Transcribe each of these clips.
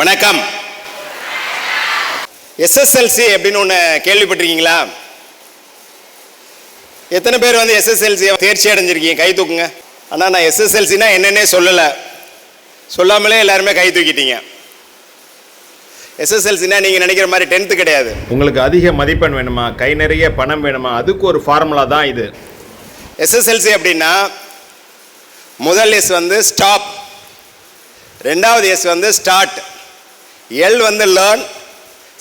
வணக்கம். எஸ்எஸ்எல்சி அப்படின்னு ஒன்று கேள்விப்பட்டிருக்கீங்களா? எத்தனை பேர் வந்து எஸ்எஸ்எல்சி தேர்ச்சி அடைஞ்சிருக்கீங்க? கை தூக்குங்க. ஆனால் நான் எஸ்எஸ்எல்சினா என்னன்னே சொல்லலை. சொல்லாமலே எல்லாருமே கை தூக்கிட்டீங்க. எஸ்எஸ்எல்சினா நீங்கள் நினைக்கிற மாதிரி டென்த்து கிடையாது. உங்களுக்கு அதிக மதிப்பெண் வேணுமா? கை நிறைய பணம் வேணுமா? அதுக்கு ஒரு ஃபார்முலா தான் இது. எஸ்எஸ்எல்சி அப்படின்னா முதல் எஸ் வந்து ஸ்டாப் ரெண்டாவது எஸ் வந்து ஸ்டார்ட் எல் வந்து லேர்ன்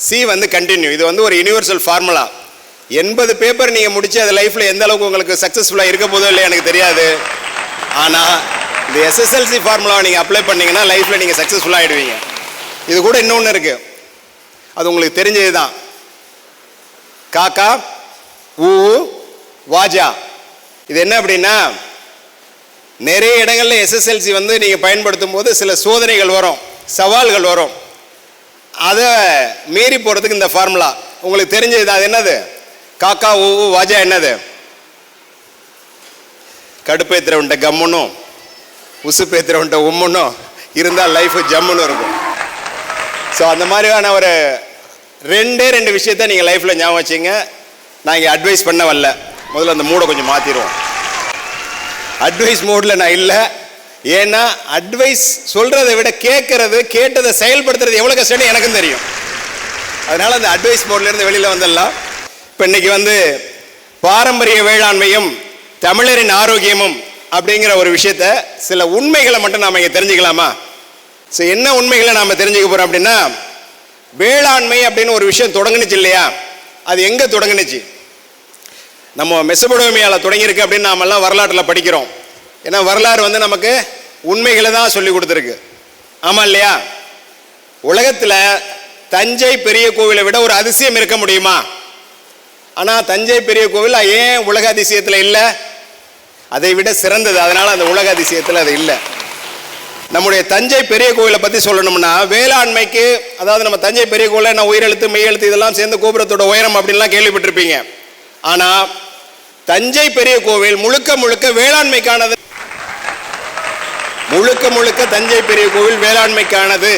சி வந்து கண்டினியூ இது வந்து ஒரு யுனிவர்சல் ஃபார்முலா எண்பது பேப்பர் நீங்கள் முடிச்சு அது லைஃப்பில் எந்த அளவுக்கு உங்களுக்கு சக்ஸஸ்ஃபுல்லாக இருக்க போதோ இல்லையா எனக்கு தெரியாது. ஆனால் இந்த எஸ்எஸ்எல்சி ஃபார்முலாவை நீங்கள் அப்ளை பண்ணிங்கன்னா லைஃப்பில் நீங்கள் சக்ஸஸ்ஃபுல்லாக ஆகிடுவீங்க இது கூட இன்னொன்று இருக்குது அது உங்களுக்கு தெரிஞ்சது தான். காக்கா ஊ வாஜா. இது என்ன அப்படின்னா நிறைய இடங்களில் எஸ்எஸ்எல்சி வந்து நீங்கள் பயன்படுத்தும் போது சில சோதனைகள் வரும் சவால்கள் வரும். அதை மீறி போகிறதுக்கு இந்த ஃபார்முலா உங்களுக்கு தெரிஞ்சது அது என்னது? காக்கா ஊ வாஜா என்னது? கடுப்பேத்துறவன்ட்ட கம்முன்னும் உசுப்பேத்துறவன்ட்ட உம்முன்னும் இருந்தால் லைஃப் ஜம்முன்னு இருக்கும். ஸோ அந்த மாதிரியான ஒரு ரெண்டே ரெண்டு விஷயத்த நீங்கள் லைஃப்பில் ஞாபகம் வச்சுங்க. நான் இங்கே அட்வைஸ் பண்ண வரல. முதல்ல அந்த மூடை கொஞ்சம் மாற்றிடுவோம் அட்வைஸ் மோடில் நான் இல்லை. ஏன்னா அட்வைஸ் சொல்கிறத விட கேட்கறது கேட்டதை செயல்படுத்துறது எவ்வளோ கஷ்டம் எனக்கும் தெரியும். அதனால் அந்த அட்வைஸ் மோட்லேருந்து வெளியில் வந்துடலாம். இப்போ இன்னைக்கு வந்து பாரம்பரிய வேளாண்மையும் தமிழரின் ஆரோக்கியமும் அப்படிங்கிற ஒரு விஷயத்த சில உண்மைகளை மட்டும் நாம் இங்கே தெரிஞ்சுக்கலாமா? ஸோ என்ன உண்மைகளை நாம் தெரிஞ்சுக்க போகிறோம் அப்படின்னா வேளாண்மை அப்படின்னு ஒரு விஷயம் தொடங்குனுச்சு இல்லையா? அது எங்கே தொடங்குனுச்சு? நம்ம மெசபடோமியாவில் தொடங்கியிருக்கு அப்படின்னு நாமெல்லாம் வரலாற்றில் படிக்கிறோம். ஏன்னா வரலாறு வந்து நமக்கு உண்மைகளை தான் சொல்லி கொடுத்துருக்கு. ஆமாம் இல்லையா? உலகத்தில் தஞ்சை பெரிய கோவிலை விட ஒரு அதிசயம் இருக்க முடியுமா? ஆனால் தஞ்சை பெரிய கோவில் ஏன் உலக அதிசயத்தில் இல்லை? அதை விட சிறந்தது. அதனால் அந்த உலக அதிசயத்தில் அது இல்லை. நம்முடைய தஞ்சை பெரிய கோவிலை பற்றி சொல்லணும்னா வேளாண்மைக்கு அதாவது நம்ம தஞ்சை பெரிய கோவிலில் நான் உயிரெழுத்து மெய்யெழுத்து இதெல்லாம் சேர்ந்து கோபுரத்தோட உயரம் அப்படின்லாம் கேள்விப்பட்டிருப்பீங்க. ஆனால் தஞ்சை பெரிய கோவில் முழுக்க முழுக்க வேளாண்மைக்கானது முழுக்க முழுக்க தஞ்சை பெரிய கோவில் வேளாண்மைக்கானது.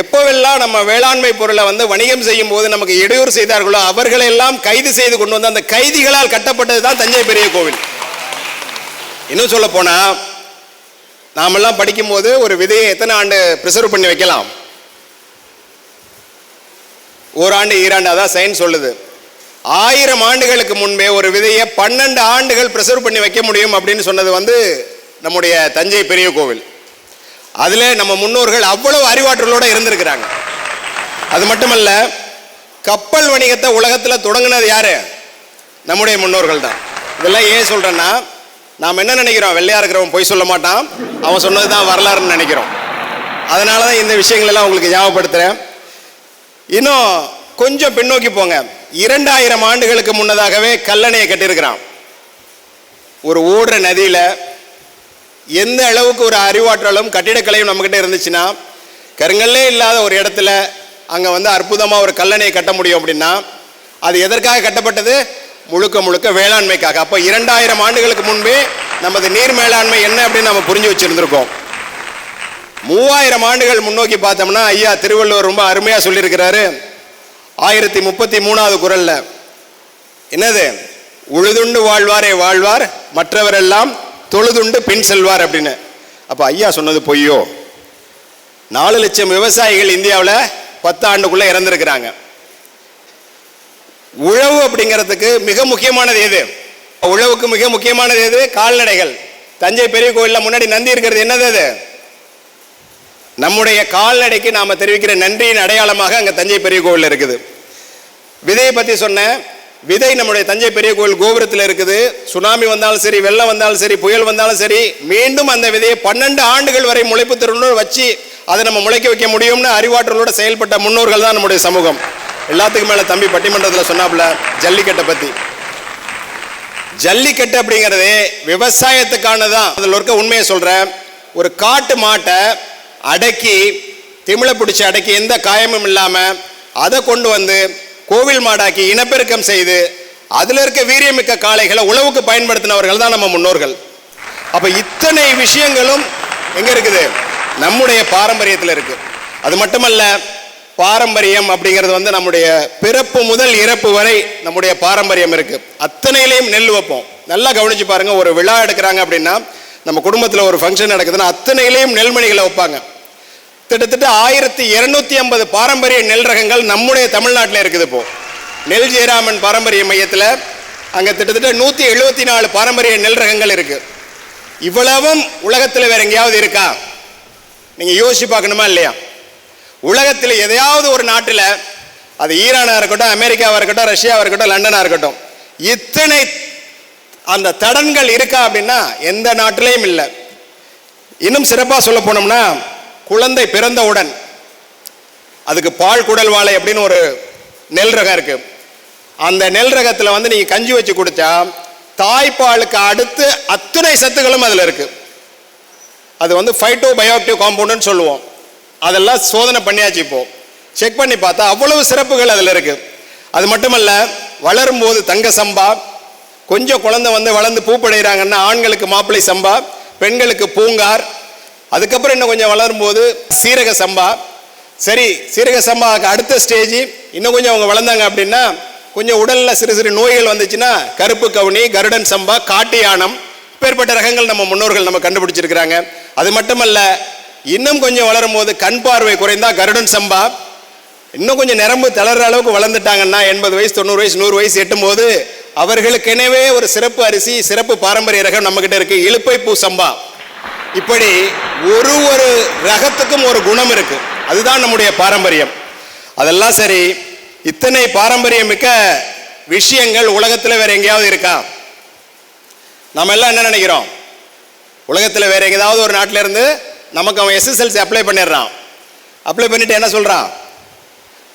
எப்போவெல்லாம் நம்ம வேளாண்மை பொருளை வந்து வணிகம் செய்யும் போது நமக்கு இடையூறு செய்தார்களோ அவர்களை எல்லாம் கைது செய்து கொண்டு வந்து அந்த கைதிகளால் கட்டப்பட்டது தான் தஞ்சை பெரிய கோவில். இன்னும் சொல்ல போனா நாமெல்லாம் படிக்கும்போது ஒரு விதையை எத்தனை ஆண்டு ப்ரிசர்வ் பண்ணி வைக்கலாம்? ஓராண்டு ஈராண்டு அதான் சயின்ஸ் சொல்லுது. ஆயிரம் ஆண்டுகளுக்கு முன்பே ஒரு விதையை பன்னெண்டு ஆண்டுகள் ப்ரிசர்வ் பண்ணி வைக்க முடியும் அப்படின்னு சொன்னது வந்து நம்முடைய தஞ்சை பெரிய கோவில். அதில் நம்ம முன்னோர்கள் அவ்வளவு அறிவாற்றலோடு இருந்திருக்கிறாங்க. அது மட்டுமல்ல கப்பல் வணிகத்தை உலகத்தில் தொடங்கினது யார்? நம்முடைய முன்னோர்கள் தான். இதெல்லாம் ஏன் சொல்கிறேன்னா நாம் என்ன நினைக்கிறோம்? வெள்ளையாக இருக்கிறவன் பொய் சொல்ல மாட்டான். அவன் சொன்னது தான் வரலாறுன்னு நினைக்கிறோம். அதனால தான் இந்த விஷயங்களெல்லாம் உங்களுக்கு ஞாபகப்படுத்துகிறேன் இன்னும் கொஞ்சம் பின்னோக்கி போங்க. இரண்டாயிரம் ஆண்டுகளுக்கு முன்னதாகவே கல்லணையை கட்டியிருக்கிறான். ஒரு ஓடுற நதியில் எந்த அளவுக்கு ஒரு அறிவாற்றலும் கட்டிடக்கலையும் நம்மக்கிட்ட இருந்துச்சுன்னா கருங்கல்லே இல்லாத ஒரு இடத்துல அங்கே வந்து அற்புதமாக ஒரு கல்லணையை கட்ட முடியும் அப்படின்னா அது எதற்காக கட்டப்பட்டது? முழுக்க முழுக்க வேளாண்மைக்காக. அப்போ இரண்டாயிரம் ஆண்டுகளுக்கு முன்பே நமது நீர் மேலாண்மை என்ன அப்படின்னு நம்ம புரிஞ்சு வச்சுருந்துருக்கோம். மூவாயிரம் ஆண்டுகள் முன்னோக்கி பார்த்தோம்னா ஐயா திருவள்ளுவர் ரொம்ப அருமையாக சொல்லியிருக்கிறாரு. ஆயிரத்தி முப்பத்தி மூணாவது குரலில். என்னது? உழுதுண்டு வாழ்வாரே வாழ்வார் மற்றவரெல்லாம் தொழுதுண்டு பின் செல்வார் அப்படின்னு. அப்போ ஐயா சொன்னது பொய்யோ? நாலு லட்சம் விவசாயிகள் இந்தியாவில் பத்து ஆண்டுக்குள்ளே இறந்துருக்கிறாங்க. உழவு அப்படிங்கிறதுக்கு மிக முக்கியமானது எது? உழவுக்கு மிக முக்கியமானது எது? கால்நடைகள். தஞ்சை பெரிய கோயிலில் முன்னாடி நந்தி இருக்கிறது என்னது அது? நம்முடைய கால்நடைக்கு நாம் தெரிவிக்கிற நன்றியின் அடையாளமாக அங்கே தஞ்சை பெரிய கோவில் இருக்குது. விதையை பற்றி சொன்னேன். விதை நம்முடைய தஞ்சை பெரிய கோவில் கோபுரத்தில் இருக்குது. சுனாமி வந்தாலும் சரி வெள்ளம் வந்தாலும் சரி புயல் வந்தாலும் சரி மீண்டும் அந்த விதையை பன்னெண்டு ஆண்டுகள் வரை முளைப்பு திறனோடு வச்சு அதை நம்ம முளைக்க வைக்க முடியும்னு அறிவாற்றலோட செயல்பட்ட முன்னோர்கள் தான் நம்முடைய சமூகம். எல்லாத்துக்கும் மேலே தம்பி பட்டிமன்றத்தில் சொன்னாப்புல ஜல்லிக்கட்டை பற்றி ஜல்லிக்கட்டு அப்படிங்கிறது விவசாயத்துக்கானதான் அதில் இருக்க உண்மையை சொல்கிறேன் ஒரு காட்டு மாட்டை அடக்கி திமிழை பிடிச்சி அடக்கி எந்த காயமும் இல்லாமல் அதை கொண்டு வந்து கோவில் மாடாக்கி இனப்பெருக்கம் செய்து அதில் இருக்க வீரியமிக்க காளைகளை உழவுக்கு பயன்படுத்தினவர்கள் தான் நம்ம முன்னோர்கள். அப்போ இத்தனை விஷயங்களும் எங்கே இருக்குது? நம்முடைய பாரம்பரியத்தில் இருக்கு. அது மட்டுமல்ல பாரம்பரியம் அப்படிங்கிறது வந்து நம்முடைய பிறப்பு முதல் இறப்பு வரை நம்முடைய பாரம்பரியம் இருக்கு. அத்தனையிலையும் நெல் வைப்போம். நல்லா கவனிச்சு பாருங்க ஒரு விழா எடுக்கிறாங்க அப்படின்னா நம்ம குடும்பத்தில் ஒரு ஃபங்க்ஷன் நடக்குதுன்னா அத்தனையிலையும் நெல்மணிகளை வைப்பாங்க. கிட்டத்தட்ட ஆயிரத்தி இருநூத்தி ஐம்பது பாரம்பரிய நெல் ரகங்கள் நம்முடைய தமிழ்நாட்டில் இருக்குது இப்போ. நெல் ஜெயராமன் பாரம்பரிய மையத்தில் அங்கே கிட்டத்தட்ட நூற்றி எழுபத்தி நாலு பாரம்பரிய நெல் ரகங்கள் இருக்கு. இவ்வளவும் உலகத்தில் வேற எங்கேயாவது இருக்கா? நீங்க யோசிச்சு பார்க்கணுமா இல்லையா? உலகத்தில் எதையாவது ஒரு நாட்டில் அது ஈரானா இருக்கட்டும் அமெரிக்காவாக இருக்கட்டும் ரஷ்யாவாக இருக்கட்டும் லண்டனாக இருக்கட்டும் இத்தனை அந்த தடன்கள் இருக்கா அப்படின்னா எந்த நாட்டிலையும் இல்லை. இன்னும் சிறப்பாக சொல்ல போனோம்னா குழந்தை பிறந்தவுடன் அதுக்கு பால் குடல் வாழை அப்படின்னு ஒரு நெல் ரகம் இருக்குது அந்த நெல் ரகத்தில் வந்து நீங்கள் கஞ்சி வச்சு குடித்தா தாய்ப்பாலுக்கு அடுத்து அத்துணை சத்துக்களும் அதில் இருக்குது அது வந்து ஃபைட்டோ பயோக்டிவ் காம்பவுண்டுன்னு சொல்லுவோம். அதெல்லாம் சோதனை பண்ணியாச்சு இப்போது செக் பண்ணி பார்த்தா அவ்வளவு சிறப்புகள் அதில் இருக்குது அது மட்டுமல்ல வளரும் போது தங்க சம்பா கொஞ்சம் குழந்தை வந்து வளர்ந்து பூப்படைகிறாங்கன்னா ஆண்களுக்கு மாப்பிள்ளை சம்பா பெண்களுக்கு பூங்கார் அதுக்கப்புறம் இன்னும் கொஞ்சம் வளரும் போது சீரக சம்பா. சரி சீரக சம்பாவுக்கு அடுத்த ஸ்டேஜ் இன்னும் கொஞ்சம் அவங்க வளர்ந்தாங்க அப்படின்னா கொஞ்சம் உடலில் சிறு சிறு நோய்கள் வந்துச்சுன்னா கருப்பு கவுனி கருடன் சம்பா காட்டு யானம் பேர்பட்ட ரகங்கள் நம்ம முன்னோர்கள் நம்ம கண்டுபிடிச்சிருக்கிறாங்க. அது மட்டுமல்ல இன்னும் கொஞ்சம் வளரும் போது கண் பார்வை குறைந்தா கருடன் சம்பா. இன்னும் கொஞ்சம் நிரம்பு தளர்ற அளவுக்கு வளர்ந்துட்டாங்கன்னா எண்பது வயசு தொண்ணூறு வயசு நூறு வயசு எட்டும் போது அவர்களுக்கெனவே ஒரு சிறப்பு அரிசி சிறப்பு பாரம்பரிய ரகம் நம்மக்கிட்ட இருக்குது இருக்கு. இலுப்பை பூ சம்பா. இப்படி ஒரு ஒரு ரகத்துக்கும் ஒரு குணம் இருக்கு. அதுதான் நம்முடைய பாரம்பரியம். அதெல்லாம் சரி இத்தனை பாரம்பரியம் மிக்க விஷயங்கள் உலகத்தில் வேற எங்கேயாவது இருக்கா? நம்ம எல்லாம் என்ன நினைக்கிறோம்? உலகத்தில் வேற எங்கேயாவது ஒரு நாட்டில இருந்து நமக்கு அவன் எஸ்எஸ்எல்சி அப்ளை பண்ணிடுறான். அப்ளை பண்ணிட்டு என்ன சொல்றான்?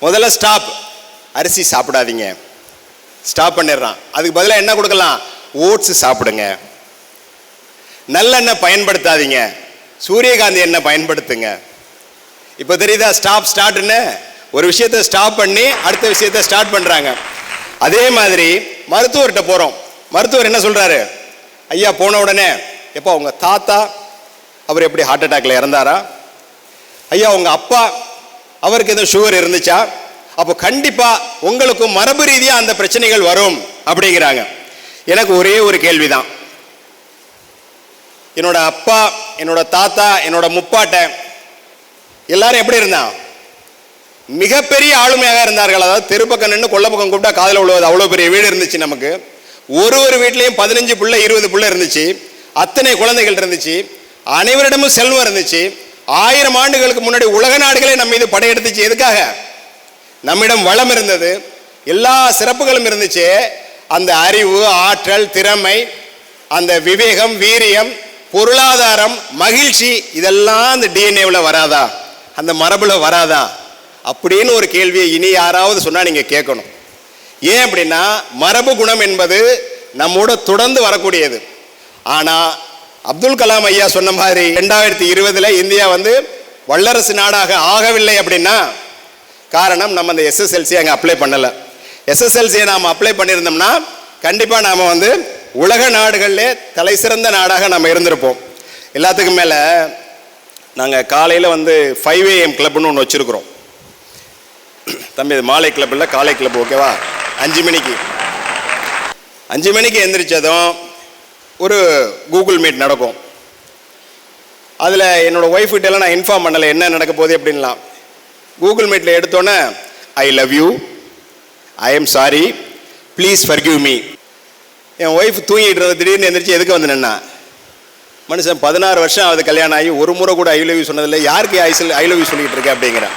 முதல்ல ஸ்டாப் அரிசி சாப்பிடாதீங்க. ஸ்டாப் பண்ணிடுறான். அதுக்கு பதிலாக என்ன கொடுக்கலாம்? ஓட்ஸ் சாப்பிடுங்க. நல்லெண்ணெய் பயன்படுத்தாதீங்க. சூரியகாந்தி எண்ணெய் பயன்படுத்துங்க. இப்போ தெரியுதா ஸ்டாப் ஸ்டார்ட்னு ஒரு விஷயத்தை ஸ்டாப் பண்ணி அடுத்த விஷயத்தை ஸ்டார்ட் பண்ணுறாங்க அதே மாதிரி மருத்துவர்கிட்ட போகிறோம் மருத்துவர் என்ன சொல்கிறாரு ஐயா போன உடனே எப்போ உங்கள் தாத்தா அவர் எப்படி ஹார்ட் அட்டாக்ல இறந்தாரா? ஐயா உங்கள் அப்பா அவருக்கு எதுவும் சுகர் இருந்துச்சா? அப்போ கண்டிப்பாக உங்களுக்கும் மரபு ரீதியாக அந்த பிரச்சனைகள் வரும். அப்படிங்கிறாங்க. எனக்கு ஒரே ஒரு கேள்வி தான் என்னோட அப்பா என்னோட தாத்தா என்னோட முப்பாட்டை எல்லாரும் எப்படி இருந்தான் மிகப்பெரிய ஆளுமையாக இருந்தார்கள். அதாவது தெருப்பக்கம் நின்று கொல்லப்பக்கம் கூப்பிட்டா காதில் விழுவது அவ்வளோ பெரிய வீடு இருந்துச்சு நமக்கு. ஒரு ஒரு வீட்லேயும் பதினஞ்சு புள்ள இருபது புள்ள இருந்துச்சு. அத்தனை குழந்தைகள் இருந்துச்சு. அனைவரிடமும் செல்வம் இருந்துச்சு. ஆயிரம் ஆண்டுகளுக்கு முன்னாடி உலக நாடுகளே நம்ம மீது படையெடுத்துச்சு. எதுக்காக? நம்மிடம் வளம் இருந்தது. எல்லா சிறப்புகளும் இருந்துச்சு. அந்த அறிவு ஆற்றல் திறமை அந்த விவேகம் வீரியம் பொருளாதாரம் மகிழ்ச்சி இதெல்லாம் அந்த டிஎன்ஏவில் வராதா? அந்த மரபில் வராதா? அப்படின்னு ஒரு கேள்வியை இனி யாராவது சொன்னால் நீங்கள் கேட்கணும். ஏன் அப்படின்னா மரபு குணம் என்பது நம்மோட தொடர்ந்து வரக்கூடியது. ஆனால் அப்துல் கலாம் ஐயா சொன்ன மாதிரி ரெண்டாயிரத்தி இருபதில் இந்தியா வந்து வல்லரசு நாடாக ஆகவில்லை அப்படின்னா காரணம் நம்ம அந்த எஸ்எஸ்எல்சி அங்கே அப்ளை பண்ணலை. எஸ்எஸ்எல்சியை நாம் அப்ளை பண்ணியிருந்தோம்னா கண்டிப்பாக நாம் வந்து உலக நாடுகளிலே தலை சிறந்த நாடாக நம்ம இருந்திருப்போம். எல்லாத்துக்கும் மேலே நாங்கள் காலையில் வந்து ஃபைவ் ஏஎம் கிளப்னு ஒன்று வச்சுருக்குறோம். தம்பி இது மாலை கிளப் இல்லை காலை கிளப் ஓகேவா அஞ்சு மணிக்கு. அஞ்சு மணிக்கு எந்திரிச்சதும் ஒரு கூகுள் மீட் நடக்கும். அதில் என்னோட ஒய்ஃப் எல்லாம் நான் இன்ஃபார்ம் பண்ணலை என்ன நடக்க போகுது அப்படின்லாம். கூகுள் மீட்டில் எடுத்தோன்னே I love you I am sorry please forgive me N wife தூங்கிட்டு இருந்த திடீர்னு எந்திரிச்சு எதுக்கு வந்து நின்னா? மனுஷன் பதினாறு வருஷம் அது கல்யாணம் ஆகி ஒரு முறை கூட ஐ லவ் யூ சொன்னதில்லை. யாருக்கு ஐ ஐ லவ் யூ சொல்லிட்டு இருக்கேன் அப்படிங்கிறேன்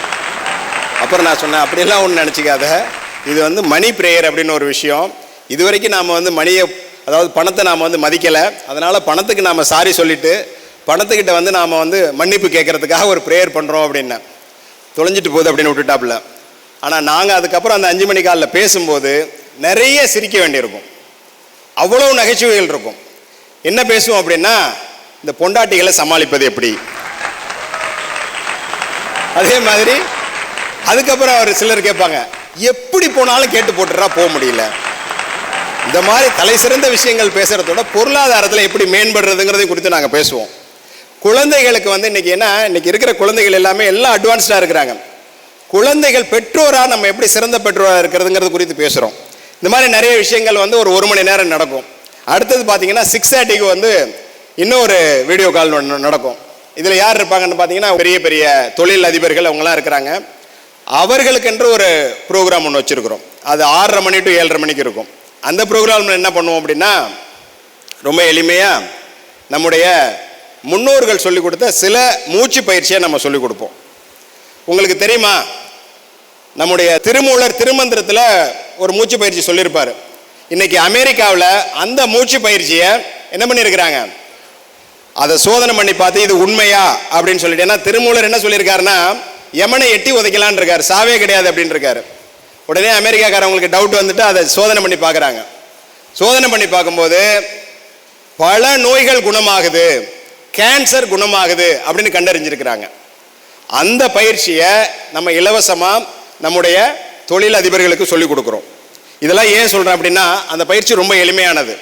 அப்புறம் நான் சொன்னேன் அப்படியெல்லாம் ஒன்று நினச்சிக்காத. இது வந்து மணி ப்ரேயர் அப்படின்னு ஒரு விஷயம். இது வரைக்கும் நாம் வந்து மணியை அதாவது பணத்தை நாம் வந்து மதிக்கலை. அதனால் பணத்துக்கு நாம் சாரி சொல்லிட்டு பணத்துக்கிட்ட வந்து நாம் வந்து மன்னிப்பு கேட்கறதுக்காக ஒரு ப்ரேயர் பண்ணுறோம் அப்படின்னேன். தொலைஞ்சிட்டு போகுது அப்படின்னு விட்டுட்டாப்புல ஆனால் நாங்கள் அதுக்கப்புறம் அந்த அஞ்சு மணி காலில் பேசும்போது நிறைய சிரிக்க வேண்டியிருக்கும். அவ்வளோ நகைச்சுவைகள் இருக்கும். என்ன பேசுவோம் அப்படின்னா இந்த பொண்டாட்டிகளை சமாளிப்பது எப்படி? அதே மாதிரி அதுக்கப்புறம் அவர் சிலர் கேட்பாங்க எப்படி போனாலும் கேட்டு போட்டுறா போக முடியல. இந்த மாதிரி தலை சிறந்த விஷயங்கள் பேசுறதோட பொருளாதாரத்தில் எப்படி மேம்படுறதுங்கிறதை குறித்து நாங்கள் பேசுவோம். குழந்தைகளுக்கு வந்து இன்னைக்கு என்ன இன்னைக்கு இருக்கிற குழந்தைகள் எல்லாமே எல்லாம் அட்வான்ஸ்டாக இருக்கிறாங்க. குழந்தைகள் பெற்றோராக நம்ம எப்படி சிறந்த பெற்றோராக இருக்கிறதுங்கிறது குறித்து பேசுகிறோம் இந்த மாதிரி நிறைய விஷயங்கள் வந்து ஒரு ஒரு மணி நேரம் நடக்கும். அடுத்தது பார்த்தீங்கன்னா சிக்ஸ் தேர்ட்டிக்கு வந்து இன்னொரு வீடியோ கால் ஒன்று நடக்கும். இதில் யார் இருப்பாங்கன்னு பார்த்தீங்கன்னா பெரிய பெரிய தொழில் அதிபர்கள் அவங்களாம் இருக்கிறாங்க. அவர்களுக்கென்று ஒரு ப்ரோக்ராம் ஒன்று வச்சுருக்குறோம். அது ஆறரை மணி டு ஏழரை மணிக்கு இருக்கும். அந்த ப்ரோக்ராமில் என்ன பண்ணுவோம் அப்படின்னா ரொம்ப எளிமையாக நம்முடைய முன்னோர்கள் சொல்லிக் கொடுத்த சில மூச்சு பயிற்சியை நம்ம சொல்லிக் கொடுப்போம். உங்களுக்கு தெரியுமா? நம்முடைய திருமூலர் திருமந்திரத்தில் ஒரு மூச்சு பயிற்சி சொல்லியிருப்பார். இன்னைக்கு அமெரிக்காவில் அந்த மூச்சு பயிற்சியை என்ன பண்ணியிருக்கிறாங்க? அதை சோதனை பண்ணி பார்த்து இது உண்மையா அப்படின்னு சொல்லிட்டு ஏன்னா திருமூலர் என்ன சொல்லியிருக்காருன்னா எமனை எட்டி உதைக்கலான் இருக்காரு சாவே கிடையாது அப்படின்னு இருக்காரு. உடனே அமெரிக்காக்காரவங்களுக்கு டவுட் வந்துட்டு அதை சோதனை பண்ணி பார்க்குறாங்க. சோதனை பண்ணி பார்க்கும்போது பல நோய்கள் குணமாகுது கேன்சர் குணமாகுது அப்படின்னு கண்டறிஞ்சிருக்கிறாங்க. அந்த பயிற்சியை நம்ம இலவசமாக நம்முடைய தொழில் அதிபர்களுக்கு சொல்லிக் கொடுக்குறோம். இதெல்லாம் ஏன் சொல்கிறேன் அப்படின்னா அந்த பயிற்சி ரொம்ப எளிமையானது.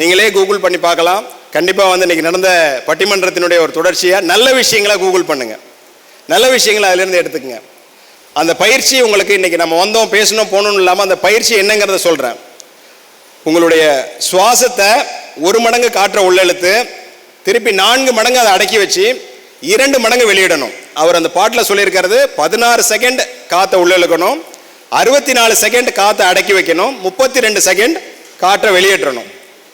நீங்களே கூகுள் பண்ணி பார்க்கலாம். கண்டிப்பாக வந்து இன்றைக்கி நடந்த பட்டிமன்றத்தினுடைய ஒரு தொடர்ச்சியாக நல்ல விஷயங்களை கூகுள் பண்ணுங்கள் நல்ல விஷயங்களை அதிலேருந்து எடுத்துக்கங்க. அந்த பயிற்சி உங்களுக்கு இன்றைக்கி நம்ம வந்தோம் பேசணும் போகணும்னு இல்லாமல் அந்த பயிற்சி என்னங்கிறத சொல்கிறேன் உங்களுடைய சுவாசத்தை ஒரு மடங்கு காற்றை உள்ளெழுத்து திருப்பி நான்கு மடங்கு அதை அடக்கி வச்சு இரண்டு மடங்கு வெளியிடணும். அவர் அந்த பாட்டில் சொல்லியிருக்கிறது பதினாறு செகண்ட் காற்றை உள்ள இழுக்கணும் அறுபத்தி நாலு செகண்ட் காற்றை அடக்கி வைக்கணும் முப்பத்தி ரெண்டு செகண்ட் காற்றை வெளியேற்றணும்.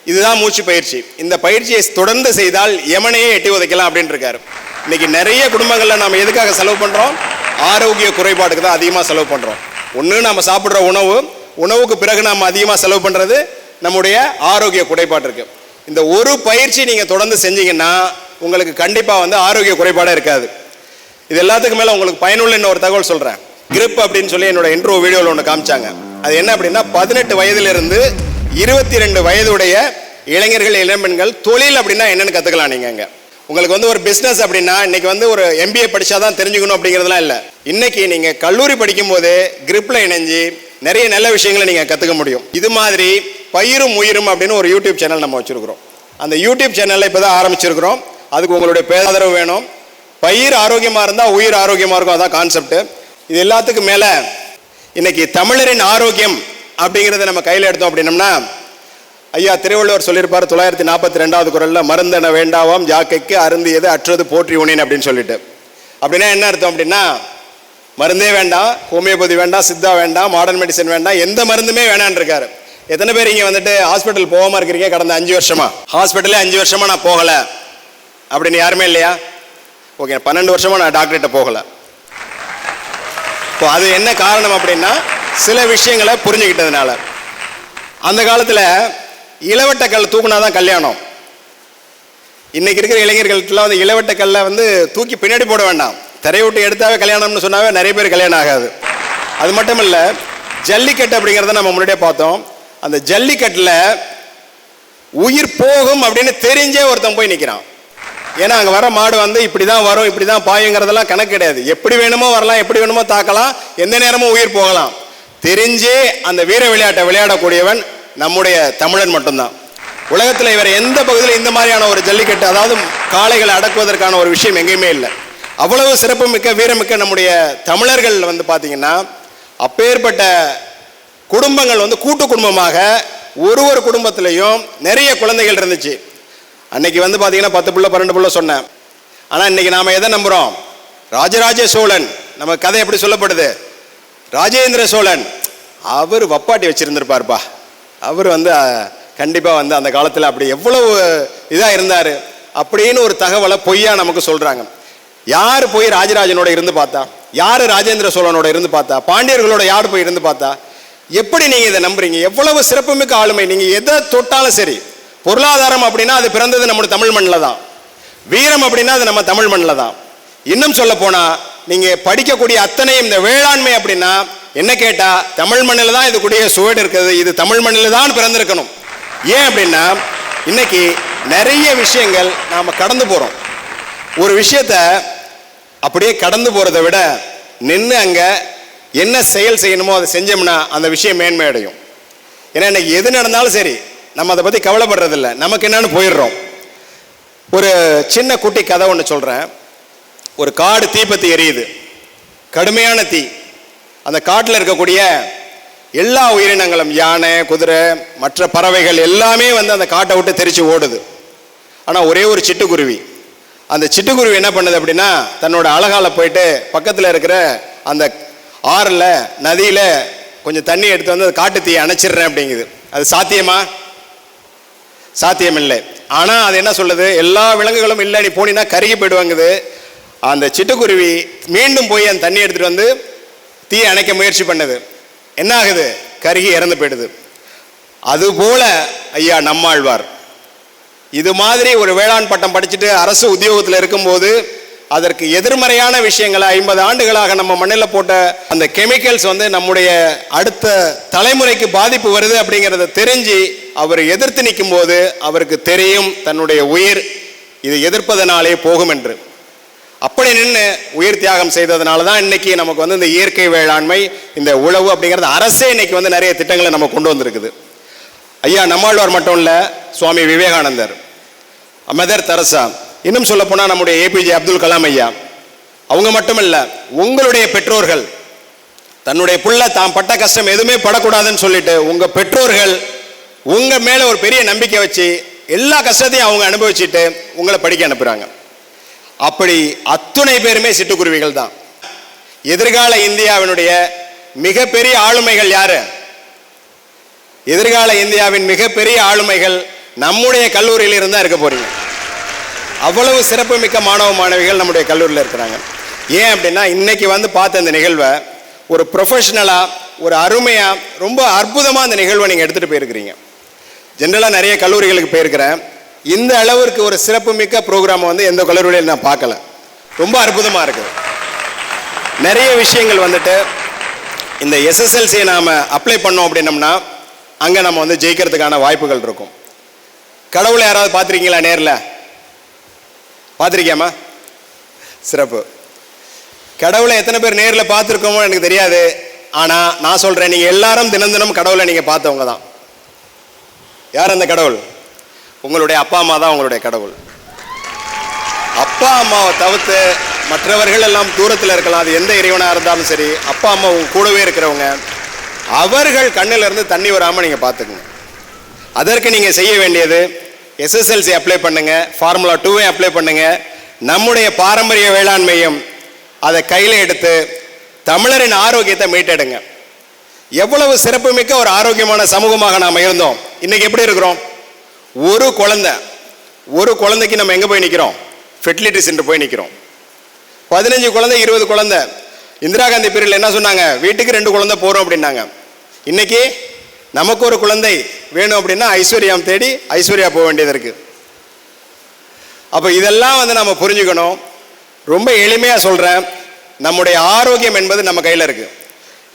இதுதான் மூச்சு பயிற்சி. இந்த பயிற்சியை தொடர்ந்து செய்தால் எமனையே எட்டி உதைக்கலாம் அப்படின்னு இருக்காரு. இன்னைக்கு நிறைய குடும்பங்களில் நம்ம எதுக்காக செலவு பண்ணுறோம் ஆரோக்கிய குறைபாடுக்கு தான் அதிகமாக செலவு பண்ணுறோம் ஒன்று நம்ம சாப்பிட்ற உணவு உணவுக்கு பிறகு நம்ம அதிகமாக செலவு பண்ணுறது நம்முடைய ஆரோக்கிய குறைபாட்டிற்கு. இந்த ஒரு பயிற்சி நீங்கள் தொடர்ந்து செஞ்சீங்கன்னா உங்களுக்கு கண்டிப்பாக வந்து ஆரோக்கிய குறைபாடாக இருக்காது. இது எல்லாத்துக்கும் மேலே உங்களுக்கு பயனுள்ள இன்னொரு தகவல் சொல்கிறேன் கிரிப் அப்படின்னு சொல்லி என்னோட இன்ட்ரோ வீடியோவில் ஒன்று காமிச்சாங்க. அது என்ன அப்படின்னா பதினெட்டு வயதிலிருந்து இருபத்தி ரெண்டு வயதுடைய இளைஞர்கள் இளம்பெண்கள் தொழில் அப்படின்னா என்னென்னு கற்றுக்கலாம் நீங்கள் அங்கே. உங்களுக்கு வந்து ஒரு பிஸ்னஸ் அப்படின்னா இன்னைக்கு வந்து ஒரு எம்பிஏ படிச்சாதான் தெரிஞ்சுக்கணும் அப்படிங்கிறதுலாம் இல்லை. இன்னைக்கு நீங்கள் கல்லூரி படிக்கும் போதே கிரிப்பில் இணைஞ்சு நிறைய நல்ல விஷயங்களை நீங்கள் கற்றுக்க முடியும். இது மாதிரி பயிரும் உயிரும் அப்படின்னு ஒரு யூடியூப் சேனல் நம்ம வச்சுருக்கிறோம். அந்த யூடியூப் சேனலில் இப்போ தான் ஆரம்பிச்சிருக்கிறோம். அதுக்கு உங்களுடைய பேராதரவு வேணும். பயிர் ஆரோக்கியமாக இருந்தால் உயிர் ஆரோக்கியமாக இருக்கும் அதான் கான்செப்ட் இது எல்லாத்துக்கும் மேலே இன்னைக்கு தமிழரின் ஆரோக்கியம் அப்படிங்கிறத நம்ம கையில் எடுத்தோம் அப்படின்னம்னா ஐயா திருவள்ளுவர் சொல்லியிருப்பார் தொள்ளாயிரத்தி நாற்பத்தி ரெண்டாவது குரலில் மருந்தென வேண்டாவாம் ஜாக்கைக்கு அருந்தியது அற்றது போற்றி உனேன் அப்படின்னு சொல்லிட்டு. அப்படின்னா என்ன அர்த்தம் அப்படின்னா மருந்தே வேண்டாம் ஹோமியோபதி வேண்டாம் சித்தா வேண்டாம் மாடர்ன் மெடிசன் வேண்டாம் எந்த மருந்துமே வேணான்னு இருக்காரு. எத்தனை பேர் இங்கே வந்துட்டு ஹாஸ்பிட்டல் போகாமல் இருக்கிறீங்க கடந்த அஞ்சு வருஷமா? ஹாஸ்பிட்டலே அஞ்சு வருஷமா நான் போகலை. அப்படின்னு யாருமே இல்லையா? ஓகே பன்னெண்டு வருஷமா நான் டாக்டர்கிட்ட போகல. இப்போ அது என்ன காரணம் அப்படின்னா சில விஷயங்களை புரிஞ்சுக்கிட்டதுனால. அந்த காலத்தில் இளவட்ட கல் தூக்குனா தான் கல்யாணம். இன்னைக்கு இருக்கிற இளைஞர்களுக்கெல்லாம் வந்து இளவட்ட கல்லை வந்து தூக்கி பின்னாடி போட வேண்டாம். திரையை விட்டு எடுத்தாவே கல்யாணம்னு சொன்னாவே நிறைய பேர் கல்யாணம் ஆகாது. அது மட்டும் இல்லை ஜல்லிக்கட்டு அப்படிங்கிறத நம்ம முன்னாடியே பார்த்தோம். அந்த ஜல்லிக்கட்டில் உயிர் போகும் அப்படின்னு தெரிஞ்சே ஒருத்தன் போய் நிற்கிறான் ஏன்னா அங்கே வர மாடு வந்து இப்படி தான் வரும் இப்படி தான் பாயுங்கிறதெல்லாம் கணக்கு கிடையாது. எப்படி வேணுமோ வரலாம் எப்படி வேணுமோ தாக்கலாம் எந்த நேரமும் உயிர் போகலாம். தெரிஞ்சே அந்த வீர விளையாட்டை விளையாடக்கூடியவன் நம்முடைய தமிழன் மட்டும்தான். உலகத்தில் இவர் எந்த பகுதியில் இந்த மாதிரியான ஒரு ஜல்லிக்கட்டு அதாவது காளைகளை அடக்குவதற்கான ஒரு விஷயம் எங்கேயுமே இல்லை. அவ்வளவு சிறப்புமிக்க வீரமிக்க நம்முடைய தமிழர்கள் வந்து பார்த்தீங்கன்னா அப்பேற்பட்ட குடும்பங்கள் வந்து கூட்டு குடும்பமாக ஒரு ஒரு குடும்பத்திலையும் நிறைய குழந்தைகள் இருந்துச்சு. அன்னைக்கு வந்து பார்த்தீங்கன்னா பத்து புள்ள பன்னெண்டு புள்ள சொன்னேன். ஆனால் இன்னைக்கு நாம் எதை நம்புகிறோம் ராஜராஜ சோழன். நம்ம கதை எப்படி சொல்லப்படுது? ராஜேந்திர சோழன். அவர் வப்பாட்டி வச்சுருந்துருப்பார்ப்பா. அவர் வந்து கண்டிப்பாக வந்து அந்த காலத்தில் அப்படி எவ்வளவு இதாக இருந்தார் அப்படின்னு ஒரு தகவலை பொய்யா நமக்கு சொல்கிறாங்க யார் போய் ராஜராஜனோட இருந்து பார்த்தா? யார் ராஜேந்திர சோழனோட இருந்து பார்த்தா? பாண்டியர்களோட யார் போய் இருந்து பார்த்தா? எப்படி நீங்கள் இதை நம்புறீங்க? எவ்வளவு சிறப்புமிக்க ஆளுமை. நீங்கள் எதை தொட்டாலும் சரி பொருளாதாரம் அப்படின்னா அது பிறந்தது நம்முடைய தமிழ் மண்ணில் தான். வீரம் அப்படின்னா அது நம்ம தமிழ் மண்ணில் தான். இன்னும் சொல்ல போனால் நீங்கள் படிக்கக்கூடிய அத்தனையும் இந்த வேளாண்மை அப்படின்னா என்ன கேட்டால் தமிழ் மண்ணில் தான் இதுக்குடைய சுவடு இருக்குது இது தமிழ் மண்ணில் தான் பிறந்திருக்கணும். ஏன் அப்படின்னா இன்னைக்கு நிறைய விஷயங்கள் நாம் கடந்து போகிறோம் ஒரு விஷயத்த அப்படியே கடந்து போகிறத விட நின்று அங்கே என்ன செயல் செய்யணுமோ அதை செஞ்சோம்னா அந்த விஷயம் மேன்மை அடையும் ஏன்னா இன்னைக்கு எது நடந்தாலும் சரி நம்ம அதை பற்றி கவலைப்படுறதில்ல. நமக்கு என்னன்னு போயிடுறோம். ஒரு சின்ன குட்டி கதை ஒன்று சொல்கிறேன் ஒரு காடு தீப்பத்தி எரியுது. கடுமையான தீ. அந்த காட்டில் இருக்கக்கூடிய எல்லா உயிரினங்களும் யானை குதிரை மற்ற பறவைகள் எல்லாமே வந்து அந்த காட்டை விட்டு தெரித்து ஓடுது. ஆனால் ஒரே ஒரு சிட்டுக்குருவி. அந்த சிட்டுக்குருவி என்ன பண்ணுது அப்படின்னா தன்னோட அழகால் போயிட்டு பக்கத்தில் இருக்கிற அந்த ஆறில் நதியில் கொஞ்சம் தண்ணி எடுத்து வந்து அந்த காட்டு தீயை அணைச்சிடுறேன் அப்படிங்குது. அது சாத்தியமா? சாத்தியம் இல்லை ஆனால் அது என்ன சொல்லுது? எல்லா விலங்குகளும் இல்லை நீ போனீங்கன்னா கருகி போயிடுவாங்குது. அந்த சிட்டுக்குருவி மீண்டும் போய் அந்த தண்ணி எடுத்துகிட்டு வந்து தீயை அணைக்க முயற்சி பண்ணுது. என்ன ஆகுது? கருகி இறந்து போயிடுது. அதுபோல ஐயா நம்மாழ்வார். இது மாதிரி ஒரு வேளாண் பட்டம் படிச்சுட்டு அரசு உத்தியோகத்தில் இருக்கும்போது அதற்கு எதிர்மறையான விஷயங்களை ஐம்பது ஆண்டுகளாக நம்ம மண்ணில் போட்ட அந்த கெமிக்கல்ஸ் வந்து நம்முடைய அடுத்த தலைமுறைக்கு பாதிப்பு வருது அப்படிங்கிறத தெரிஞ்சு அவர் எதிர்த்து நிற்கும் போது அவருக்கு தெரியும் தன்னுடைய உயிர் இது எதிர்ப்பதனாலே போகும் என்று அப்படி நின்று உயிர் தியாகம் செய்ததுனால தான் இன்னைக்கு நமக்கு வந்து இந்த இயற்கை வேளாண்மை இந்த உழவு அப்படிங்கிறது அரசே இன்னைக்கு வந்து நிறைய திட்டங்களை நம்ம கொண்டு வந்திருக்குது. ஐயா நம்மாழ்வார் மட்டும் இல்லை சுவாமி விவேகானந்தர் மதர் தரசா இன்னும் சொல்ல போனால் நம்முடைய ஏபிஜே அப்துல் கலாம் ஐயா அவங்க மட்டும் இல்லை உங்களுடைய பெற்றோர்கள் தன்னுடைய புள்ள தான் பட்ட கஷ்டம் எதுவுமே படக்கூடாதுன்னு சொல்லிட்டு உங்கள் பெற்றோர்கள் உங்க மேல ஒரு பெரிய நம்பிக்கை வச்சு எல்லா கஷ்டத்தையும் அவங்க அனுபவிச்சுட்டு உங்களை படிக்க அனுப்புறாங்க. அப்படி அத்துணை பேருமே சிட்டுக்குருவிகள் தான். எதிர்கால இந்தியாவினுடைய மிகப்பெரிய ஆளுமைகள் யாரு? எதிர்கால இந்தியாவின் மிகப்பெரிய ஆளுமைகள் நம்முடைய கல்லூரியில் இருந்தா இருக்க போறீங்க. அவ்வளவு சிறப்புமிக்க மாணவ மாணவிகள் நம்முடைய கல்லூரியில் இருக்கிறாங்க. ஏன் அப்படின்னா இன்னைக்கு வந்து பார்த்த இந்த நிகழ்வை ஒரு ப்ரொஃபஷ்னலாக ஒரு அருமையாக ரொம்ப அற்புதமாக அந்த நிகழ்வை நீங்கள் எடுத்துகிட்டு போயிருக்கிறீங்க. ஜென்ரலாக நிறைய கல்லூரிகளுக்கு போயிருக்கிறேன். இந்த அளவிற்கு ஒரு சிறப்புமிக்க ப்ரோக்ராம் வந்து எந்த கல்லூரியிலையும் நான் பார்க்கல. ரொம்ப அற்புதமாக இருக்குது நிறைய விஷயங்கள் வந்துட்டு இந்த எஸ்எஸ்எல்சியை நாம் அப்ளை பண்ணோம் அப்படின்னம்னா அங்கே நம்ம வந்து ஜெயிக்கிறதுக்கான வாய்ப்புகள் இருக்கும். கடவுளை யாராவது பார்த்துருக்கீங்களா நேரில்? பார்த்துருக்கியாமா சிறப்பு. கடவுளை எத்தனை பேர் நேரில் பார்த்துருக்கோமோ எனக்கு தெரியாது. ஆனால் நான் சொல்கிறேன் நீங்கள் எல்லாரும் தினம் தினம் கடவுளை நீங்கள் பார்த்தவங்க தான். யார் அந்த கடவுள்? உங்களுடைய அப்பா அம்மா தான் உங்களுடைய கடவுள். அப்பா அம்மாவை தவிர்த்து மற்றவர்கள் எல்லாம் தூரத்தில் இருக்கலாம். அது எந்த இறைவனாக இருந்தாலும் சரி அப்பா அம்மா உங்க கூடவே இருக்கிறவங்க அவர்கள் கண்ணிலிருந்து தண்ணி வராமல் நீங்கள் பார்த்துக்குங்க அதற்கு நீங்கள் செய்ய வேண்டியது எஸ்எஸ்எல்சி அப்ளை பண்ணுங்க ஃபார்முலா டூவை அப்ளை பண்ணுங்க. நம்முடைய பாரம்பரிய வேளாண்மையும் அதை கையில் எடுத்து தமிழரின் ஆரோக்கியத்தை மீட்டெடுங்க. எவ்வளவு சிறப்புமிக்க ஒரு ஆரோக்கியமான சமூகமாக நாம் இருந்தோம். இன்னைக்கு எப்படி இருக்கிறோம்? ஒரு குழந்தை. ஒரு குழந்தைக்கு நம்ம எங்கே போய் நிற்கிறோம் ஃபெர்டிலிட்டி சென்டர் போய் நிற்கிறோம் பதினஞ்சு குழந்தை இருபது குழந்தை. இந்திரா காந்தி பீரியடில் என்ன சொன்னாங்க? வீட்டுக்கு ரெண்டு குழந்தை போகிறோம் அப்படின்னாங்க. இன்னைக்கு நமக்கு ஒரு குழந்தை வேணும் அப்படின்னா ஐஸ்வர்யாம் தேடி ஐஸ்வர்யா போக வேண்டியது இருக்குது அப்போ இதெல்லாம் வந்து நம்ம புரிஞ்சுக்கணும். ரொம்ப எளிமையாக சொல்கிறேன் நம்முடைய ஆரோக்கியம் என்பது நம்ம கையில் இருக்குது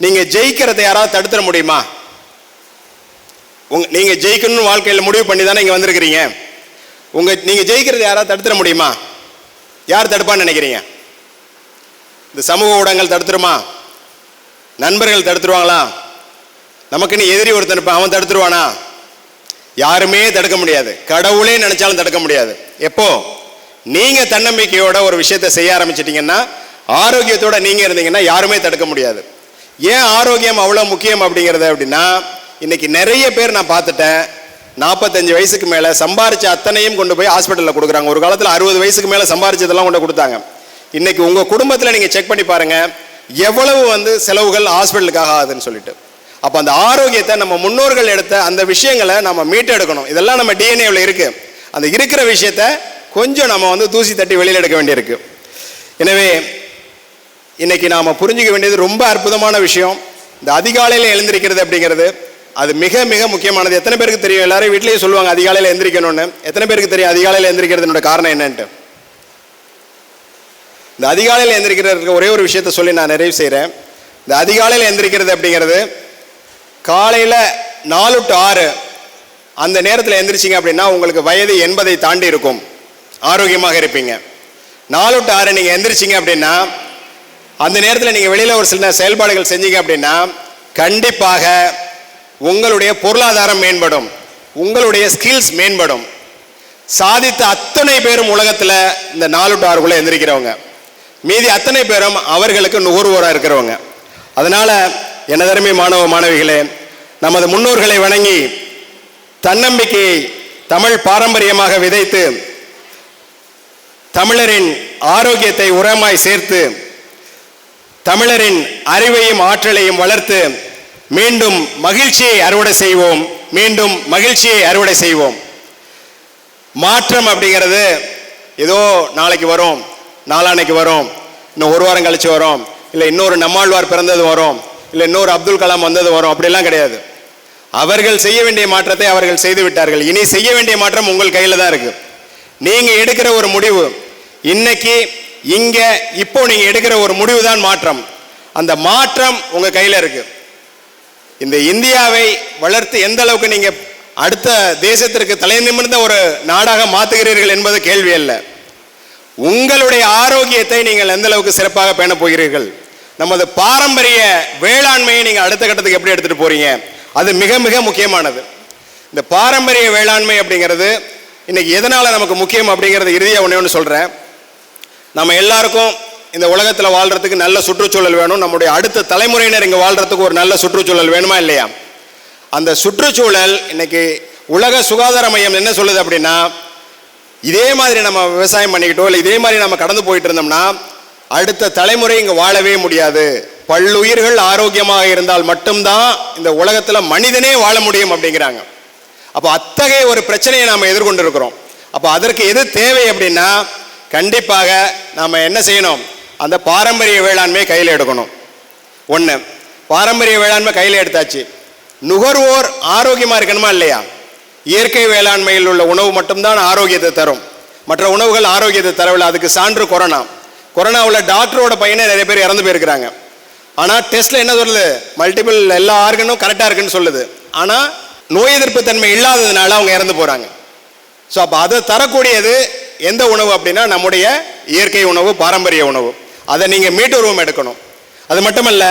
நீங்கள் ஜெயிக்கிறதை யாராவது தடுத்துட முடியுமா? உங்க நீங்கள் ஜெயிக்கணும்னு வாழ்க்கையில் முடிவு பண்ணி தானே இங்கே வந்திருக்கிறீங்க? உங்கள் நீங்கள் ஜெயிக்கிறதை யாராவது தடுத்துட முடியுமா? யார் தடுப்பான்னு நினைக்கிறீங்க? இந்த சமூக ஊடகங்கள் தடுத்துருமா? நண்பர்கள் தடுத்துருவாங்களா? நமக்குன்னு எதிரி ஒருத்தன் இருப்பான் அவன் தடுத்துருவானா? யாருமே தடுக்க முடியாது. கடவுளே நினைச்சாலும் தடுக்க முடியாது. எப்போ? நீங்க தன்னம்பிக்கையோட ஒரு விஷயத்தை செய்ய ஆரம்பிச்சிட்டீங்கன்னா ஆரோக்கியத்தோட நீங்க இருந்தீங்கன்னா யாருமே தடுக்க முடியாது. ஏன் ஆரோக்கியம் அவ்வளோ முக்கியம் அப்படிங்கிறது அப்படின்னா இன்னைக்கு நிறைய பேர் நான் பார்த்துட்டேன். நாற்பத்தஞ்சு வயசுக்கு மேலே சம்பாரிச்ச அத்தனையும் கொண்டு போய் ஹாஸ்பிட்டலில் கொடுக்குறாங்க. ஒரு காலத்தில் அறுபது வயசுக்கு மேலே சம்பாரிச்சதெல்லாம் கொண்டு கொடுத்தாங்க. இன்னைக்கு உங்கள் குடும்பத்தில் நீங்கள் செக் பண்ணி பாருங்க. எவ்வளவு வந்து செலவுகள் ஹாஸ்பிட்டலுக்காக ஆகுதுன்னு சொல்லிட்டு. அப்போ அந்த ஆரோக்கியத்தை நம்ம முன்னோர்கள் எடுத்த அந்த விஷயங்களை நம்ம மீட்டெடுக்கணும். இதெல்லாம் நம்ம டிஎன்ஏவில் இருக்குது அந்த இருக்கிற விஷயத்த கொஞ்சம் நம்ம வந்து தூசி தட்டி வெளியில் எடுக்க வேண்டியிருக்கு. எனவே இன்னைக்கு நாம் புரிஞ்சுக்க வேண்டியது ரொம்ப அற்புதமான விஷயம். இந்த அதிகாலையில் எழுந்திருக்கிறது அப்படிங்கிறது அது மிக மிக முக்கியமானது. எத்தனை பேருக்கு தெரியும்? எல்லாரும் வீட்லேயே சொல்லுவாங்க அதிகாலையில் எந்திரிக்கணும்னு. எத்தனை பேருக்கு தெரியும்? அதிகாலையில் எந்திரிக்கிறதுனோட காரணம் என்னன்ட்டு? இந்த அதிகாலையில் எந்திரிக்கிறதுக்கு ஒரே ஒரு விஷயத்த சொல்லி நான் நிறைவு செய்கிறேன் இந்த அதிகாலையில் எந்திரிக்கிறது அப்படிங்கிறது காலையில் நாலு டு ஆறு அந்த நேரத்தில் எந்திரிச்சிங்க அப்படின்னா உங்களுக்கு வயது எண்பதை தாண்டி இருக்கும். ஆரோக்கியமாக இருப்பீங்க. நாலு டு ஆறு நீங்கள் எந்திரிச்சிங்க அப்படின்னா அந்த நேரத்தில் நீங்கள் வெளியில் ஒரு சில செயல்பாடுகள் செஞ்சீங்க அப்படின்னா கண்டிப்பாக உங்களுடைய பொருளாதாரம் மேம்படும் உங்களுடைய ஸ்கில்ஸ் மேம்படும். சாதித்த அத்தனை பேரும் உலகத்தில் இந்த நாலு டு எந்திரிக்கிறவங்க. மீதி அத்தனை பேரும் அவர்களுக்கு நுகர்வோராக இருக்கிறவங்க. அதனால் எனதருமை மாணவ மாணவிகளே நமது முன்னோர்களை வணங்கி தன்னம்பிக்கையை தமிழ் பாரம்பரியமாக விதைத்து தமிழரின் ஆரோக்கியத்தை உரமாய் சேர்த்து தமிழரின் அறிவையும் ஆற்றலையும் வளர்த்து மீண்டும் மகிழ்ச்சியை அறுவடை செய்வோம். மீண்டும் மகிழ்ச்சியை அறுவடை செய்வோம். மாற்றம் அப்படிங்கிறது ஏதோ நாளைக்கு வரும் நாளான்னைக்கு வரும் இன்னும் ஒரு வாரம் கழித்து வரும் இல்லை இன்னொரு நம்மாழ்வார் பிறந்தது வரும் இல்லை இன்னொரு அப்துல் கலாம் வந்தது வரும் அப்படிலாம் கிடையாது. அவர்கள் செய்ய வேண்டிய மாற்றத்தை அவர்கள் செய்து விட்டார்கள். இனி செய்ய வேண்டிய மாற்றம் உங்கள் கையில் தான் இருக்கு. நீங்கள் எடுக்கிற ஒரு முடிவு இன்னைக்கு இங்கே இப்போ நீங்கள் எடுக்கிற ஒரு முடிவு தான் மாற்றம். அந்த மாற்றம் உங்கள் கையில் இருக்குது இந்த இந்தியாவை வளர்த்து எந்த அளவுக்கு நீங்க அடுத்த தேசத்திற்கு தலை நிமிர்ந்த ஒரு நாடாக மாத்துகிறீர்கள் என்பது கேள்வி அல்ல. உங்களுடைய ஆரோக்கியத்தை நீங்கள் எந்த அளவுக்கு சிறப்பாக பேண போகிறீர்கள்? நமது பாரம்பரிய வேளாண்மையை நீங்க அடுத்த கட்டத்துக்கு எப்படி எடுத்துட்டு போறீங்க? அது மிக மிக முக்கியமானது. இந்த பாரம்பரிய வேளாண்மை அப்படிங்கிறது இன்னைக்கு எதனால நமக்கு முக்கியம் அப்படிங்கிறது இறுதியாக ஒன்று ஒன்று சொல்கிறேன் நம்ம எல்லாருக்கும் இந்த உலகத்தில் வாழ்கிறதுக்கு நல்ல சுற்றுச்சூழல் வேணும். நம்முடைய அடுத்த தலைமுறையினர் இங்கே வாழ்றதுக்கு ஒரு நல்ல சுற்றுச்சூழல் வேணுமா இல்லையா? அந்த சுற்றுச்சூழல் இன்னைக்கு உலக சுகாதார மையம் என்ன சொல்லுது அப்படின்னா இதே மாதிரி நம்ம விவசாயம் பண்ணிக்கிட்டோ இல்லை இதே மாதிரி நம்ம கடந்து போயிட்டு இருந்தோம்னா அடுத்த தலைமுறை இங்கே வாழவே முடியாது. பல்லுயிர்கள் ஆரோக்கியமாக இருந்தால் மட்டும்தான் இந்த உலகத்தில் மனிதனே வாழ முடியும் அப்படிங்கிறாங்க. அப்போ அத்தகைய ஒரு பிரச்சனையை நாம் எதிர்கொண்டு இருக்கிறோம் அப்போ அதற்கு எது தேவை அப்படின்னா கண்டிப்பாக நாம் என்ன செய்யணும்? அந்த பாரம்பரிய வேளாண்மையை கையில் எடுக்கணும். ஒன்று பாரம்பரிய வேளாண்மை கையில் எடுத்தாச்சு. நுகர்வோர் ஆரோக்கியமாக இருக்கணுமா இல்லையா? இயற்கை வேளாண்மையில் உள்ள உணவு மட்டும்தான் ஆரோக்கியத்தை தரும். மற்ற உணவுகள் ஆரோக்கியத்தை தரவில்லை. அதுக்கு சான்று கொரோனா. கொரோனாவில் டாக்டரோட பையனை நிறைய பேர் இறந்து போயிருக்கிறாங்க. ஆனால் டெஸ்ட்டில் என்ன சொல்லுது? மல்டிபிள் எல்லா ஆர்கனும் கரெக்டாக இருக்குன்னு சொல்லுது. ஆனால் நோய் எதிர்ப்பு தன்மை இல்லாததுனால அவங்க இறந்து போகிறாங்க ஸோ அப்போ அதை தரக்கூடியது எந்த உணவு அப்படின்னா நம்முடைய இயற்கை உணவு பாரம்பரிய உணவு. அதை நீங்கள் மீட்டுருவம் எடுக்கணும். அது மட்டுமல்ல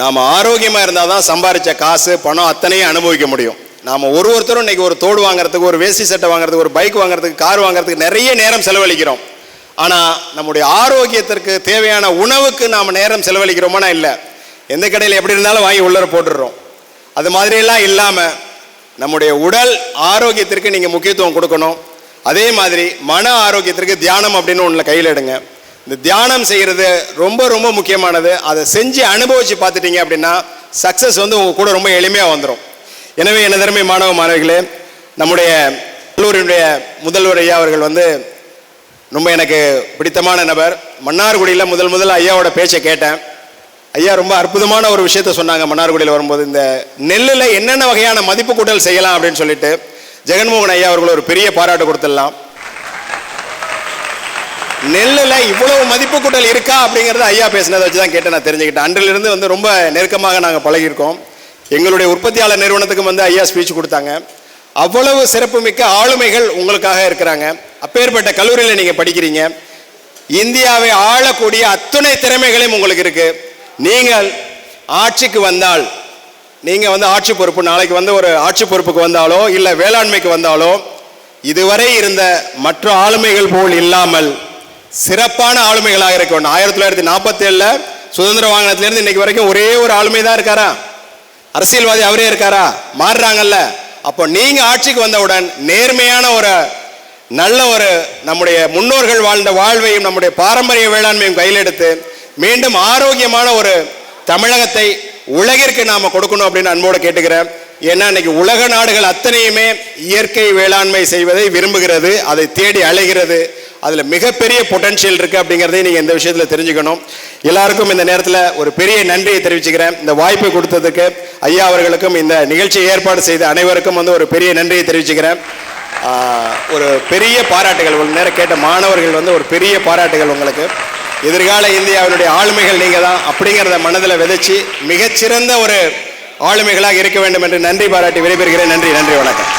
நாம் ஆரோக்கியமாக இருந்தால் தான் சம்பாரித்த காசு பணம் அத்தனையும் அனுபவிக்க முடியும். நாம் ஒரு ஒருத்தரும் இன்னைக்கு ஒரு தோடு வாங்குறதுக்கு ஒரு வேஷ்டி சட்டை வாங்குறதுக்கு ஒரு பைக் வாங்குறதுக்கு கார் வாங்குறதுக்கு நிறைய நேரம் செலவழிக்கிறோம். ஆனால் நம்முடைய ஆரோக்கியத்திற்கு தேவையான உணவுக்கு நாம் நேரம் செலவழிக்கிறோமானா இல்லை. எந்த கடையில் எப்படி இருந்தாலும் வாங்கி உள்ளர போட்டுடுறோம். அது மாதிரியெல்லாம் இல்லாமல் நம்முடைய உடல் ஆரோக்கியத்திற்கு நீங்கள் முக்கியத்துவம் கொடுக்கணும். அதே மாதிரி மன ஆரோக்கியத்திற்கு தியானம் அப்படின்னு ஒன்றில் கையில் எடுங்க. இந்த தியானம் செய்கிறது ரொம்ப ரொம்ப முக்கியமானது. அதை செஞ்சு அனுபவித்து பார்த்துட்டீங்க அப்படின்னா சக்ஸஸ் வந்து உங்கள் கூட ரொம்ப எளிமையாக வந்துடும் எனவே என்ன திறமை மாணவ மாணவிகளே நம்முடைய கல்லூரியினுடைய முதல்வர் ஐயா அவர்கள் வந்து ரொம்ப எனக்கு பிடித்தமான நபர். மன்னார்குடியில் முதல் முதல்ல ஐயாவோட பேச்சை கேட்டேன். ஐயா ரொம்ப அற்புதமான ஒரு விஷயத்த சொன்னாங்க மன்னார்குடியில் வரும்போது. இந்த நெல்லில் என்னென்ன வகையான மதிப்பு கூட்டல் செய்யலாம் அப்படின்னு சொல்லிட்டு ஜெகன்மோகன் ஐயா அவர்கள் ஒரு பெரிய பாராட்டு கொடுத்துடலாம். நெல்லில் இவ்வளவு மதிப்பு கூட்டல் இருக்கா அப்படிங்கிறத ஐயா பேசினதை வச்சு தான் கேட்டு நான் தெரிஞ்சுக்கிட்டேன். அன்றிலிருந்து வந்து ரொம்ப நெருக்கமாக நாங்கள் பழகியிருக்கோம். எங்களுடைய உற்பத்தியாளர் நிறுவனத்துக்கும் வந்து ஐயா ஸ்பீச் கொடுத்தாங்க. அவ்வளவு சிறப்புமிக்க ஆளுமைகள் உங்களுக்காக இருக்கிறாங்க. அப்பேற்பட்ட கல்லூரியில் நீங்கள் படிக்கிறீங்க. இந்தியாவை ஆளக்கூடிய அத்துணை திறமைகளையும் உங்களுக்கு இருக்குது நீங்கள் ஆட்சிக்கு வந்தால் நீங்கள் வந்து ஆட்சி பொறுப்பு நாளைக்கு வந்து ஒரு ஆட்சி பொறுப்புக்கு வந்தாலோ இல்லை வேளாண்மைக்கு வந்தாலோ இதுவரை இருந்த மற்ற ஆளுமைகள் போல் இல்லாமல் சிறப்பான ஆளுமைகளாக இருக்க வேண்டும் ஆயிரத்தி தொள்ளாயிரத்தி நாற்பத்தி ஏழில் சுதந்திர வாகனத்திலேருந்து இன்னைக்கு வரைக்கும் ஒரே ஒரு ஆளுமை தான் இருக்காரா? அரசியல்வாதி அவரே இருக்காரா? மாறுறாங்கல்ல. அப்போ நீங்கள் ஆட்சிக்கு வந்தவுடன் நேர்மையான ஒரு நல்ல ஒரு நம்முடைய முன்னோர்கள் வாழ்ந்த வாழ்வையும் நம்முடைய பாரம்பரிய வேளாண்மையும் கையில் எடுத்து மீண்டும் ஆரோக்கியமான ஒரு தமிழகத்தை உலகிற்கு நாம் கொடுக்கணும் அப்படின்னு அன்போடு கேட்டுக்கிறேன். ஏன்னா இன்னைக்கு உலக நாடுகள் அத்தனையுமே இயற்கை வேளாண்மை செய்வதை விரும்புகிறது அதை தேடி அலைகிறது. அதில் மிகப்பெரிய பொட்டன்ஷியல் இருக்குது அப்படிங்கிறதையும் நீங்கள் இந்த விஷயத்தில் தெரிஞ்சுக்கணும். எல்லாருக்கும் இந்த நேரத்தில் ஒரு பெரிய நன்றியை தெரிவிச்சுக்கிறேன். இந்த வாய்ப்பை கொடுத்ததுக்கு ஐயா அவர்களுக்கும் இந்த நிகழ்ச்சியை ஏற்பாடு செய்த அனைவருக்கும் வந்து ஒரு பெரிய நன்றியை தெரிவிச்சுக்கிறேன். ஒரு பெரிய பாராட்டுகள் ஒரு நேரம் கேட்ட மாணவர்கள் வந்து ஒரு பெரிய பாராட்டுகள் உங்களுக்கு. எதிர்கால இந்தியாவினுடைய ஆளுமைகள் நீங்கள் தான் அப்படிங்கிறத மனதில் விதைச்சி மிகச்சிறந்த ஒரு ஆளுமைகளாக இருக்க வேண்டும் என்று நன்றி பாராட்டி விடைபெறுகிறேன். நன்றி நன்றி வணக்கம்.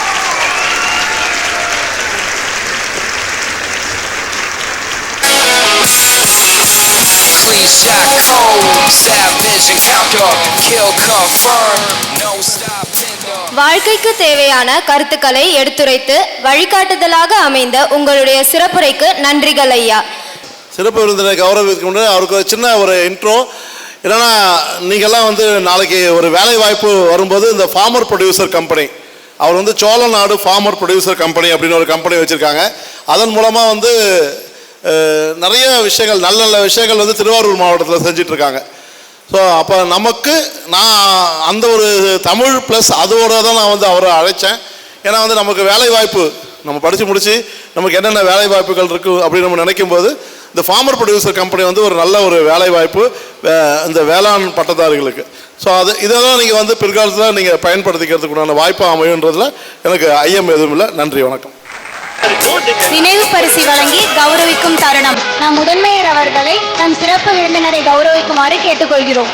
வாழ்க்கைக்கு தேவையான கருத்துக்களை எடுத்துரைத்து வழிகாட்டுதலாக அமைந்த உங்களுடைய சிறப்புரைக்கு நன்றிகள் ஐயா. சிறப்பு விருந்தினை கௌரவிக்க முன்னாடி அவருக்கு ஒரு சின்ன ஒரு இன்ட்ரோ என்னன்னா நீங்கள்லாம் வந்து நாளைக்கு ஒரு வேலை வாய்ப்பு வரும்போது இந்த ஃபார்மர் ப்ரொடியூசர் கம்பெனி அவர் வந்து சோழ நாடு ஃபார்மர் ப்ரொடியூசர் கம்பெனி அப்படின்னு ஒரு கம்பெனி வச்சுருக்காங்க. அதன் மூலமாக வந்து நிறைய விஷயங்கள் நல்ல நல்ல விஷயங்கள் வந்து திருவாரூர் மாவட்டத்தில் செஞ்சிட்ருக்காங்க. ஸோ அப்போ நமக்கு நான் அந்த ஒரு தமிழ் ப்ளஸ் அதோட தான் நான் வந்து அவரை அழைச்சேன். ஏன்னா வந்து நமக்கு வேலை வாய்ப்பு நம்ம படித்து முடித்து நமக்கு என்னென்ன வேலை வாய்ப்புகள் இருக்குது அப்படின்னு நம்ம நினைக்கும் போது இந்த ஃபார்மர் ப்ரொடியூசர் கம்பெனி வந்து ஒரு நல்ல ஒரு வேலை வாய்ப்பு இந்த வேளாண் பட்டதாரிகளுக்கு. ஸோ அது இதெல்லாம் நீங்கள் வந்து பிற்காலத்தில் நீங்கள் பயன்படுத்திக்கிறதுக்குண்டான வாய்ப்பு அமையுன்றதில் எனக்கு ஐயம் எதுவும் இல்லை. நன்றி வணக்கம். நினைவு பரிசு வழங்கி கௌரவிக்கும் தருணம் நாம் முதன்மையர் அவர்களை நம் சிறப்பு விருந்தினரை கௌரவிக்குமாறு கேட்டுக்கொள்கிறோம்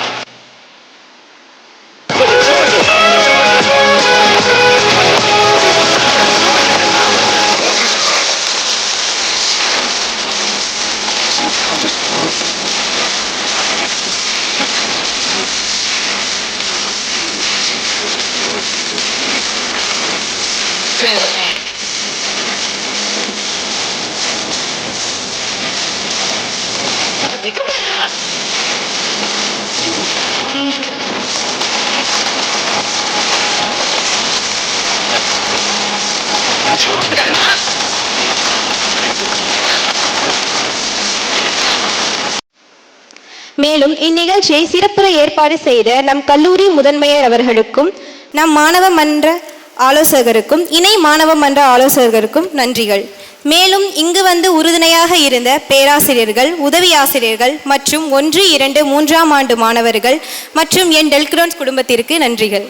Yeah. இந்நிகழ்ச்சியை சிறப்புற ஏற்பாடு செய்த நம் கல்லூரி முதன்மையர் அவர்களுக்கும் நம் மாணவ மன்ற ஆலோசகருக்கும் இணை மாணவ மன்ற ஆலோசகருக்கும் நன்றிகள். மேலும் இங்கு வந்து உறுதுணையாக இருந்த பேராசிரியர்கள் உதவி ஆசிரியர்கள் மற்றும் ஒன்று இரண்டு மூன்றாம் ஆண்டு மாணவர்கள் மற்றும் என் டெல்க்ரோன்ஸ் குடும்பத்திற்கு நன்றிகள்.